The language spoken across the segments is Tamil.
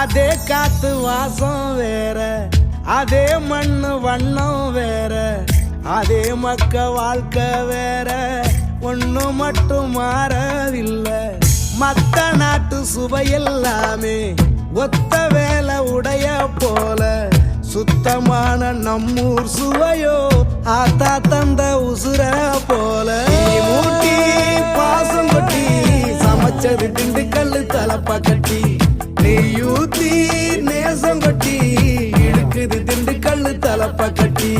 அதே காத்து வாசம் வேற அதே மண்ணு வண்ணம் வேற அதே மக்க வாழ்க்கை வேற. ஒண்ணு மட்டும் மாறவில்லை. மத்த நாட்டு சுவையெல்லாமே ஒத்த வேலை உடைய போல. சுத்தமான நம்மூர் சுவையோ ஆத்தா தந்த உசுர போல. மூட்டி பாசம் கொட்டி சமைச்சது திண்டுக்கல்லு தலப்பா தலப்ப கட்டி.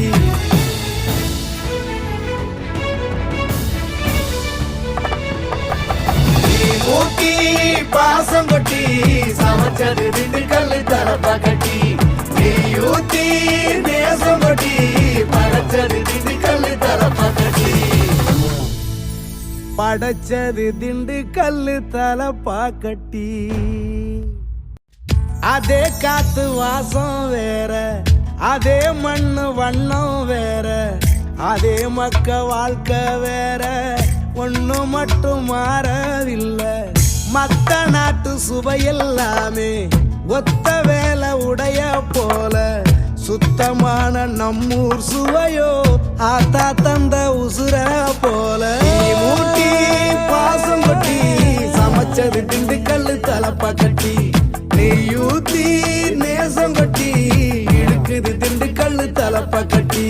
நீ பாசம் கொட்டி சமைச்சது திண்டுக்கல் தலப்ப கட்டி. ஊத்தி தேசம் கொட்டி படைச்சது திண்டுக்கல் தலப்ப கட்டி. படைச்சது திண்டுக்கல் தலப்பா கட்டி. அதே காத்து வாசம் வேற. அதே மண்ணு வண்ணம் வேற அதே மக்க வாழ்க்கை வேற. ஒண்ணு மட்டும் மாறவில்லை. மத்த நாட்டு சுவையெல்லாமே ஒத்த வேலை உடைய போல. சுத்தமான நம்மூர் சுவையோ ஆத்தா தந்த உசுர போல. ஊட்டி மூட்டி பாசம் கொட்டி சமைச்சது திண்டுக்கல்லு தலப்பா கட்டி நெய்யூத்தி ஊத்தி நேசம் கொட்டி இழுக்குது திண்டுக்கல்லு தலப்பா கட்டி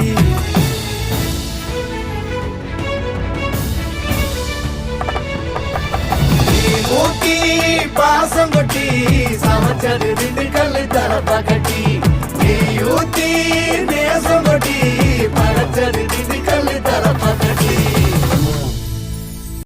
நீ மூட்டி பாசம் கொட்டி சமைச்சது திண்டுக்கல்லு தலப்பா கட்டி நெய் ஊத்தி நேசம் கொட்டி படைச்சது திண்டுக்கல்லு தலப்பா